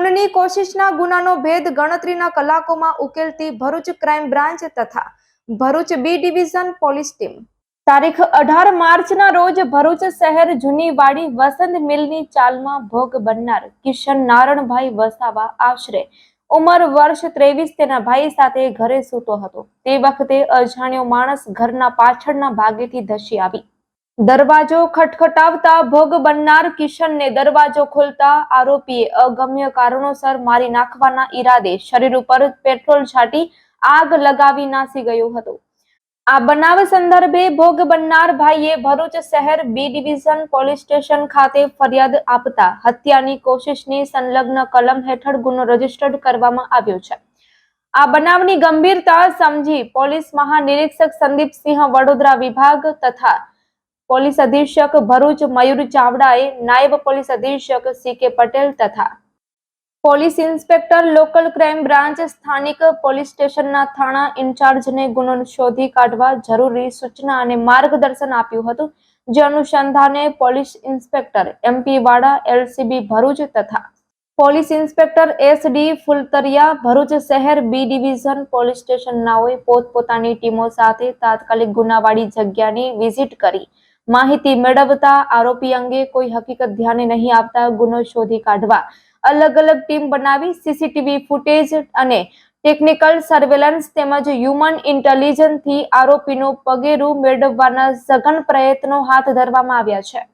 ખૂનની કોશિશના ગુનાનો ભેદ ગણતરીના કલાકોમાં ઉકેલતી ભરૂચ ક્રાઇમ બ્રાન્ચ તથા Bharuch B division police team. તારીખ અઢાર માર્ચના રોજ ભરૂચ શહેર જૂનીવાડી વસંત મિલની ચાલમાં ભોગ બનનાર કિશન નારણભાઈ વસાવા આશરે ઉંમર વર્ષ ત્રેવીસ તેના ભાઈ સાથે ઘરે સૂતો હતો. તે વખતે અજાણ્યો માણસ ઘરના પાછળના ભાગેથી ધસી આવી. દરવાજો ખટખટાવતા ભોગ બનનાર કિશનને દરવાજો ખોલતા આરોપીએ અગમ્ય કારણોસર મારી નાખવાના ઈરાદે શરીર ઉપર પેટ્રોલ છાંટી આગ લગાવી નાસી ગયો હતો. આ બનાવ સંદર્ભે ભોગ બનનાર ભાઈએ ભરૂચ શહેર બી ડિવિઝન પોલીસ સ્ટેશન ખાતે ફરિયાદ આપતા હત્યાની કોશિશની સંલગ્ન કલમ હેઠળ ગુનો રજીસ્ટર્ડ કરવામાં આવ્યો છે. આ બનાવની ગંભીરતા સમજી પોલીસ મહાનિરીક્ષક સંદીપસિંહ વડોદરા વિભાગ તથા પોલીસ અધિક્ષક ભરૂચ મયુર ચાવડાએ નાયબ પોલીસ અધિક્ષક સી કે પટેલ તથા police inspector local crime branch સ્થાનિક પોલીસ સ્ટેશનના થાણા ઇન્ચાર્જને ગુનો શોધી કાઢવા જરૂરી સૂચના અને માર્ગદર્શન આપ્યું હતું, જે અનુસંધાને police inspector MP Vada LCB Bharuch તથા police inspector S D Fultariya Bharuch શહેર બી ડિવિઝન પોલીસ સ્ટેશનનાઓએ પોતપોતાની ટીમો સાથે તાત્કાલિક ગુનાવાળી જગ્યાની વિઝિટ કરી માહિતી મેળવતા આરોપી અંગે કોઈ હકીકત ધ્યાને નહીં આવતા ગુનો શોધી કાઢવા અલગ અલગ ટીમ બનાવી સીસીટીવી ફૂટેજ અને ટેકનિકલ સર્વેલન્સ તેમજ હ્યુમન ઇન્ટેલિજન્સથી આરોપીનું પગેરું મેળવવાના સઘન પ્રયત્નો હાથ ધરવામાં આવ્યા છે.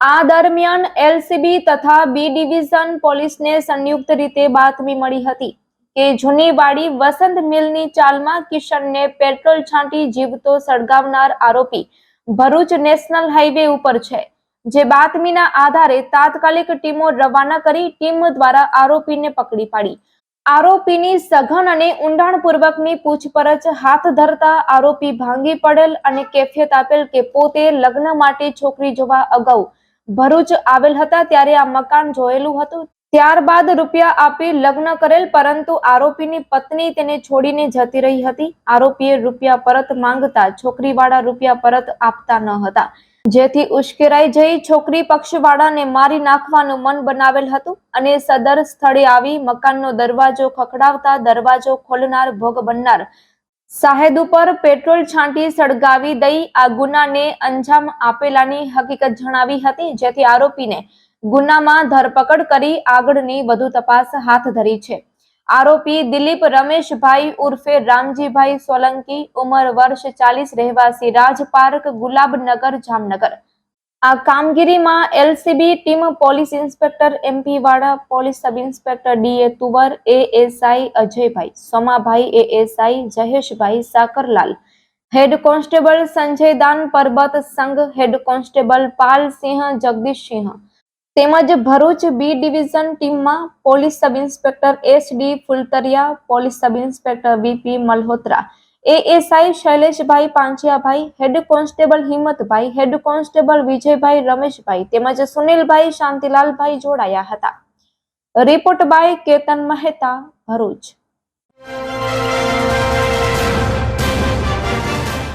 આ દરમિયાન એલસીબી તથા બી ડિવિઝન પોલીસને સંયુક્ત રીતે બાતમી મળી હતી કે જૂની વાડી વસંત મિલની ચાલમાં કિશનને પેટ્રોલ છાંટી જીવતો સળગાવનાર આરોપી ભરૂચ નેશનલ હાઈવે ઉપર છે. જે બાતમીના આધારે તાત્કાલિક ટીમો રવાના કરી ટીમ દ્વારા આરોપીને પકડી પાડી. આરોપીની સઘન અને ઊંડાણપૂર્વકની પૂછપરછ, હાથ ધરતા આરોપી ભાંગી પડેલ અને કેફિયત આપેલ કે પોતે લગ્ન માટે છોકરી જોવા અગાઉ ભરૂચ આવેલ હતા ત્યારે આ મકાન જોયેલું હતું. ત્યારબાદ રૂપિયા આપી લગ્ન કરેલ, પરંતુ આરોપીની પત્ની તેને છોડીને જતી રહી હતી. આરોપીએ રૂપિયા પરત માંગતા છોકરીવાળા રૂપિયા પરત આપતા ન હતા. જેથી ઉશ્કેરાઈ જઈ છોકરી પક્ષવાળાને મારી નાખવાનું મન બનાવેલ હતું અને સદર સ્થળે આવી મકાનનો દરવાજો ખખડાવતા દરવાજો ખોલનાર, ભોગ બનનાર સાહેદ ઉપર પેટ્રોલ છાંટી સળગાવી દઈ આ ગુનાને અંજામ આપેલાની હકીકત જણાવી હતી. જેથી આરોપીને ગુનામાં ધરપકડ કરી આગળની વધુ તપાસ હાથ ધરી છે. આરોપી દિલીપ રમેશભાઈ ઉર્ફે રામજીભાઈ સોલંકી ઉંમર વર્ષ ચાલીસ રહેવાસી રાજપાર્ક ગુલાબનગર, જામનગર. આ કામગીરીમાં LCB team, police inspector MP Vala, police sub inspector DA Tuvar, ASI Ajaybhai, Somabhai ASI Jaheshbhai Sakarlal. Head constable Sanjay Dan Parbat Sangh, head constable Palsinh Jagdishsinh તેમજ ભરૂચ બી ડિવિઝન ટીમમાં police sub inspector S D Fultariya, police sub inspector VP Malhotra, ASI Shaileshbhai Panchiyabhai, head constable Himmatbhai, head constable Vijaybhai Rameshbhai તેમજ સુનિલભાઈ શાંતિલાલભાઈ જોડાયા હતા. Report by Ketan Mehta, Bharuch.